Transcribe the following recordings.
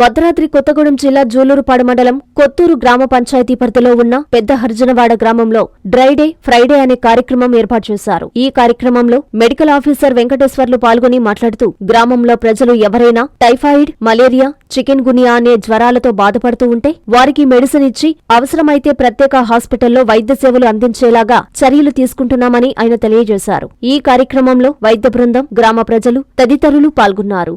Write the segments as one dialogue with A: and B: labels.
A: భద్రాద్రి కొత్తగూడెం జిల్లా జూలూరుపాడు మండలం కొత్తూరు గ్రామ పంచాయతీ పరిధిలో ఉన్న పెద్ద హర్జనవాడ గ్రామంలో డ్రైడే ఫ్రైడే అనే కార్యక్రమం ఏర్పాటు చేశారు. ఈ కార్యక్రమంలో మెడికల్ ఆఫీసర్ వెంకటేశ్వర్లు పాల్గొని మాట్లాడుతూ గ్రామంలో ప్రజలు ఎవరైనా టైఫాయిడ్ మలేరియా చికెన్ గునియా అనే జ్వరాలతో బాధపడుతూ ఉంటే వారికి మెడిసిన్ ఇచ్చి అవసరమైతే ప్రత్యేక హాస్పిటల్లో వైద్య సేవలు అందించేలాగా చర్యలు తీసుకుంటున్నామని ఆయన తెలియజేశారు. ఈ కార్యక్రమంలో వైద్య బృందం గ్రామ ప్రజలు తదితరులు పాల్గొన్నారు.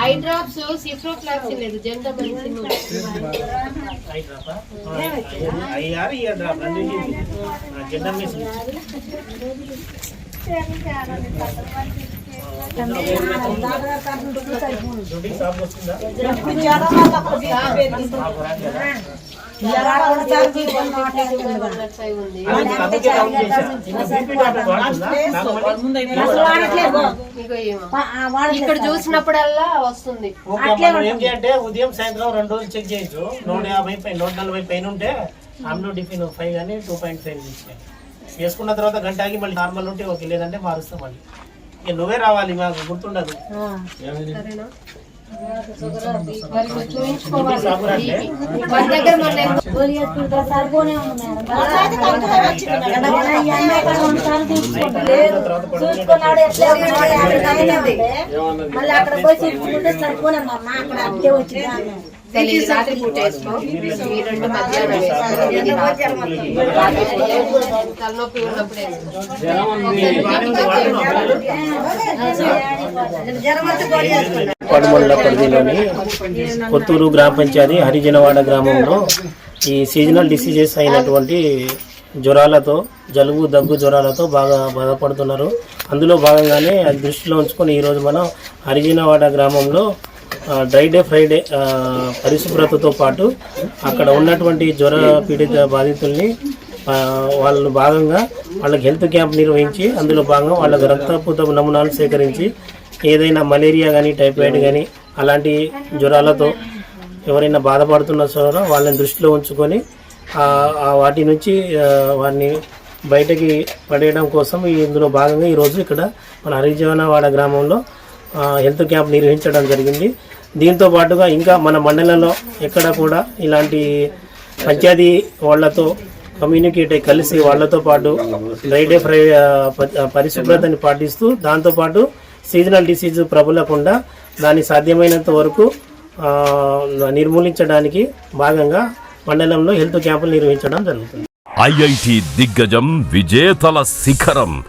B: ఐ డ్రాప్స్ సిఫ్రోఫ్లాక్సిన్ లేదు జెండా మెడిసిన్
C: అయ్యారు ఈ డ్రాప్ రెండు జెండా మిషన్ డ్యూటీ షాప్ వస్తుందా
B: ఉంది
C: అందుకే
B: ఇక్కడ చూసినప్పుడల్లా వస్తుంది.
C: ఓకే మనం ఏం చేయంటే ఉదయం సాయంత్రం రెండు రోజులు చెక్ చేయొచ్చు. నూట యాభై పై నూట నలభై పైన ఉంటే ఆమ్లో డిఫిన్ ఫైవ్ కానీ టూ పాయింట్ ఫైవ్ వేసుకున్న తర్వాత గంట ఆగి మళ్ళీ నార్మల్ ఉంటే ఓకే లేదంటే మారుస్తాం మళ్ళీ. నువ్వే రావాలి మాకు గుర్తుండదు.
B: సరేనా? మరి నువ్వు చూయించుకోవాలి
C: షాపు రండి.
B: మన దగ్గర మన
C: తర్వాత
D: చూసుకున్నాడు ఎట్లా ఉన్నాడు, యాభై తగిలింది. మళ్ళీ అక్కడ పోయి చెప్పుకుంటే సరిపోనమ్మా అక్కడ అంతే వచ్చింది
B: తెలియదు రాత్రి పూట వేసుకో ఈ రెండు మధ్యాహ్నం వేసుకో. ఇది రాత్రి తలనొప్పి ఉన్నప్పుడు వేసుకో
D: జ్వరం వస్తే గోళీ వేసుకుంటాడు.
C: పడమల్ల పరిధిలోని కొత్తూరు గ్రామ పంచాయతీ హరిజనవాడ గ్రామంలో ఈ సీజనల్ డిసీజెస్ అయినటువంటి జ్వరాలతో జలుబు దగ్గు జ్వరాలతో బాగా బాధపడుతున్నారు. అందులో భాగంగానే అది దృష్టిలో ఉంచుకొని ఈరోజు మనం హరిజనవాడ గ్రామంలో డ్రై డే ఫ్రైడే పరిశుభ్రతతో పాటు అక్కడ ఉన్నటువంటి జ్వర పీడిత బాధితుల్ని వాళ్ళు భాగంగా వాళ్ళకి హెల్త్ క్యాంప్ నిర్వహించి అందులో భాగంగా వాళ్ళకి రక్తపూత నమూనాలు సేకరించి ఏదైనా మలేరియా కానీ టైఫాయిడ్ కానీ అలాంటి జ్వరాలతో ఎవరైనా బాధపడుతున్న సోదరు వాళ్ళని దృష్టిలో ఉంచుకొని వాటి నుంచి వారిని బయటకి పడేయడం కోసం ఇందులో భాగంగా ఈరోజు ఇక్కడ మన హరిజవనవాడ గ్రామంలో హెల్త్ క్యాంప్ నిర్వహించడం జరిగింది. దీంతో పాటుగా ఇంకా మన మండలంలో ఎక్కడ కూడా ఇలాంటి పంచాయతీ వాళ్ళతో కమ్యూనికేట్ అయ్యి కలిసి వాళ్ళతో పాటు డ్రై డే ఫ్రై పరిశుభ్రతని పాటిస్తూ దాంతోపాటు సీజనల్ డిసీజ్ ప్రబలకుండా దాన్ని సాధ్యమైనంత వరకు నిర్మూలించడానికి భాగంగా మండలంలో హెల్త్ క్యాంపులు నిర్వహించడం జరుగుతుంది.
E: ఐఐటి దిగ్గజం విజేతల శిఖరం.